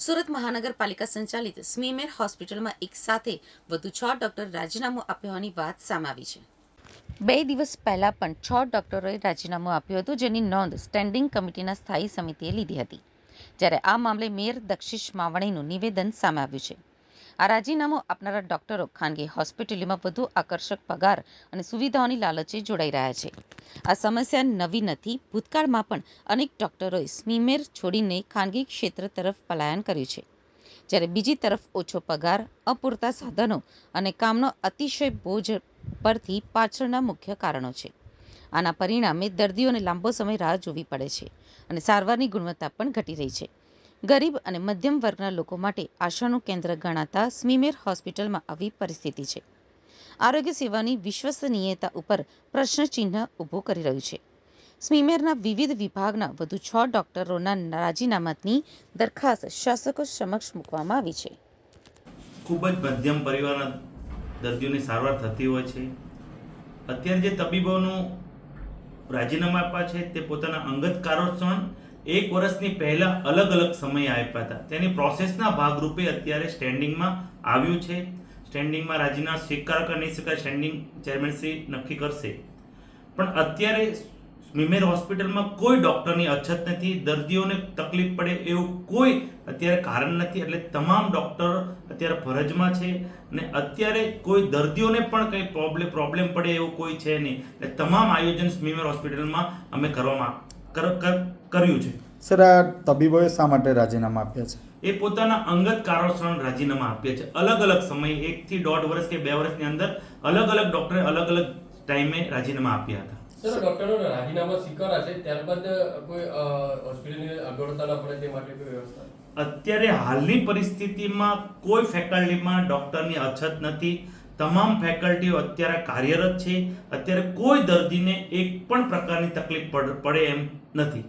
સુરત મહાનગરપાલિકા સંચાલિત સ્મીમેર હોસ્પિટલમાં એક સાથે વધુ છ ડોક્ટર રાજીનામું આપ્યા હોવાની વાત સામે આવી છે. બે દિવસ પહેલાં પણ છ ડોક્ટરોએ રાજીનામું આપ્યું હતું, જેની નોંધ સ્ટેન્ડિંગ કમિટીના સ્થાયી સમિતિએ લીધી હતી. જ્યારે આ મામલે મેયર દક્ષિશ માવાણીનું નિવેદન સામે આવ્યું છે. આ રાજીનામું આપનારા ડોક્ટરો ખાનગી હોસ્પિટલોમાં વધુ આકર્ષક પગાર અને સુવિધાઓની લાલચે જોડાઈ રહ્યા છે. આ સમસ્યા નવી નથી, ભૂતકાળમાં પણ અનેક ડોક્ટરોએ સ્મીમેર છોડીને ખાનગી ક્ષેત્ર તરફ પલાયન કર્યું છે. જ્યારે બીજી તરફ ઓછો પગાર, અપૂરતા સાધનો અને કામનો અતિશય બોજ પરથી પાછળના મુખ્ય કારણો છે. આના પરિણામે દર્દીઓને લાંબો સમય રાહ જોવી પડે છે અને સારવારની ગુણવત્તા પણ ઘટી રહી છે. ગરીબ અને મધ્યમ વર્ગના લોકો માટે આશાનું કેન્દ્ર ગણાતા સ્મીમેર હોસ્પિટલમાં આવી પરિસ્થિતિ છે. આરોગ્ય સેવાની વિશ્વસનીયતા ઉપર પ્રશ્નચિહ્ન ઊભું કરી રહ્યું છે. સ્મીમેરના વિવિધ વિભાગના વધુ છ ડોક્ટરોના રાજીનામાની દરખાસ્ત શાસકો સમક્ષ મૂકવામાં આવી છે. ખૂબ જ મધ્યમ પરિવારના દર્દીઓની સારવાર થતી હોય છે. અત્યારે જે તબીબોનું રાજીનામા આપવા છે તે પોતાના અંગત કારણોસર એક વર્ષની પહેલા અલગ અલગ સમય આપ્યા હતા. તેની પ્રોસેસના ભાગરૂપે અત્યારે સ્ટેન્ડિંગમાં આવ્યું છે. સ્ટેન્ડિંગમાં રાજીના સ્વીકાર કે નહીં સ્વીકાર સ્ટેન્ડિંગ ચેરમેનશ્રી નક્કી કરશે. પણ અત્યારે સ્મીમેર હોસ્પિટલમાં કોઈ ડૉક્ટરની અછત નથી, દર્દીઓને તકલીફ પડે એવું કોઈ અત્યારે કારણ નથી. એટલે તમામ ડૉક્ટર અત્યારે ફરજમાં છે અને અત્યારે કોઈ દર્દીઓને પણ કંઈ પ્રોબ્લેમ પ્રોબ્લેમ પડે એવું કોઈ છે નહીં. એટલે તમામ આયોજન સ્મીમેર હોસ્પિટલમાં અમે કરવામાં કર- કર- કર્યું છે? સર આ તબીબોએ શા માટે રાજીનામા આપ્યા છે? એ પોતાના અંગત કારણોસર રાજીનામા આપ્યા છે. અલગ અલગ સમયે એકથી દોઢ વર્ષ કે બે વર્ષની અંદર અલગ અલગ ડૉક્ટરે અલગ અલગ ટાઈમે રાજીનામા આપ્યા હતા. સર ડોક્ટરો રાજીનામા સ્વીકારા છે ત્યારબાદ કોઈ હોસ્પિટલની અગવડતા ના પડે તે માટે કોઈ વ્યવસ્થા? અત્યારે હાલની પરિસ્થિતિમાં કોઈ ફેકલ્ટીમાં ડૉક્ટરની અછત નથી. તમામ ફેકલ્ટીઓ અત્યારે કાર્યરત છે. અત્યારે કોઈ દર્દીને એક પણ પ્રકારની તકલીફ પડ- એમ નથી.